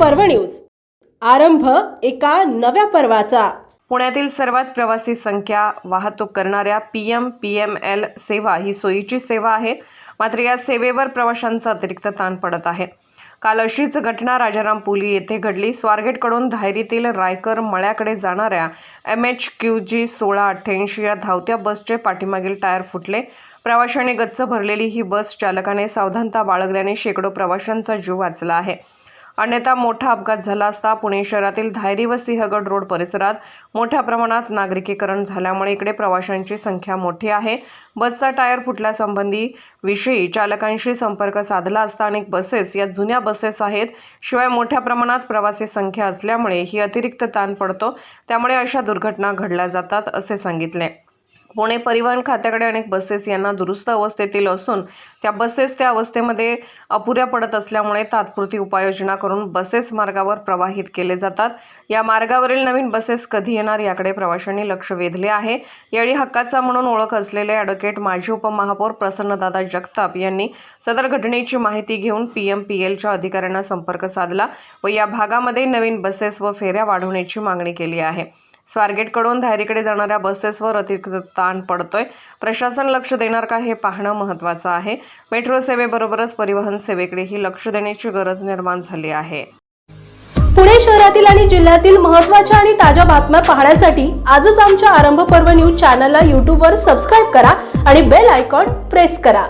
पर्व न्यूज. आरंभ एका नव्या पर्वाचा. पुण्यातील सर्वात प्रवासी संख्या वाहतूक करणाऱ्या P M P M L सेवा ही सोयीची सेवा आहे. मात्र या सेवेवर प्रवाशांचा अतिरिक्त ताण पडत आहे. काल अशीच घटना राजाराम पुली येथे घडली. स्वारगेटकडून धायरीतील रायकर मळ्याकडे जाणाऱ्या एम एच क्यू जी सोळा अठ्ठ्याऐंशी या धावत्या बसचे पाठीमागील टायर फुटले. प्रवाशाने गच्च भरलेली ही बस चालकाने सावधानता बाळगल्याने शेकडो प्रवाशांचा जीव वाचला आहे. अन्यथा मोठा अपघात झाला असता पुणे शहरातील धायरी व सिंहगड रोड परिसरात मोठ्या प्रमाणात नागरिकीकरण झाल्यामुळे इकडे प्रवाशांची संख्या मोठी आहे. बसचा टायर फुटल्यासंबंधी विषयी चालकांशी संपर्क साधला असता अनेक बसेस या जुन्या बसेस आहेत. शिवाय मोठ्या प्रमाणात प्रवासी संख्या असल्यामुळे ही अतिरिक्त ताण पडतो. त्यामुळे अशा दुर्घटना घडल्या जातात असे सांगितले. पुणे परिवहन खात्याकडे अनेक बसेस यांना दुरुस्त अवस्थेतील असून त्या बसेस त्या अवस्थेमध्ये अपुऱ्या पडत असल्यामुळे तात्पुरती उपाययोजना करून बसेस मार्गावर प्रवाहित केले जातात. या मार्गावरील नवीन बसेस कधी येणार याकडे प्रवाशांनी लक्ष वेधले आहे. यावेळी हक्काचा म्हणून ओळख असलेले ॲडव्होकेट माजी उपमहापौर प्रसन्नदादा जगताप यांनी सदर घटनेची माहिती घेऊन पी एम पी एलच्या अधिकाऱ्यांना संपर्क साधला व या भागामध्ये नवीन बसेस व फेऱ्या वाढवण्याची मागणी केली आहे. स्वारगेटकडून धायरीकडे जाणाऱ्या बसेसवर अतिरिक्त ताण पडतोय. प्रशासन लक्ष देणार का हे पाहणं महत्त्वाचं आहे. मेट्रो सेवेबरोबरच परिवहन सेवेकडेही लक्ष देण्याची गरज निर्माण झाली आहे. पुणे शहरातील आणि जिल्ह्यातील महत्त्वाच्या आणि ताज्या बातम्या पाहण्यासाठी आजच आमच्या आरंभ पर्व न्यूज चॅनलला यूट्यूबवर सबस्क्राईब करा आणि बेल आयकॉन प्रेस करा.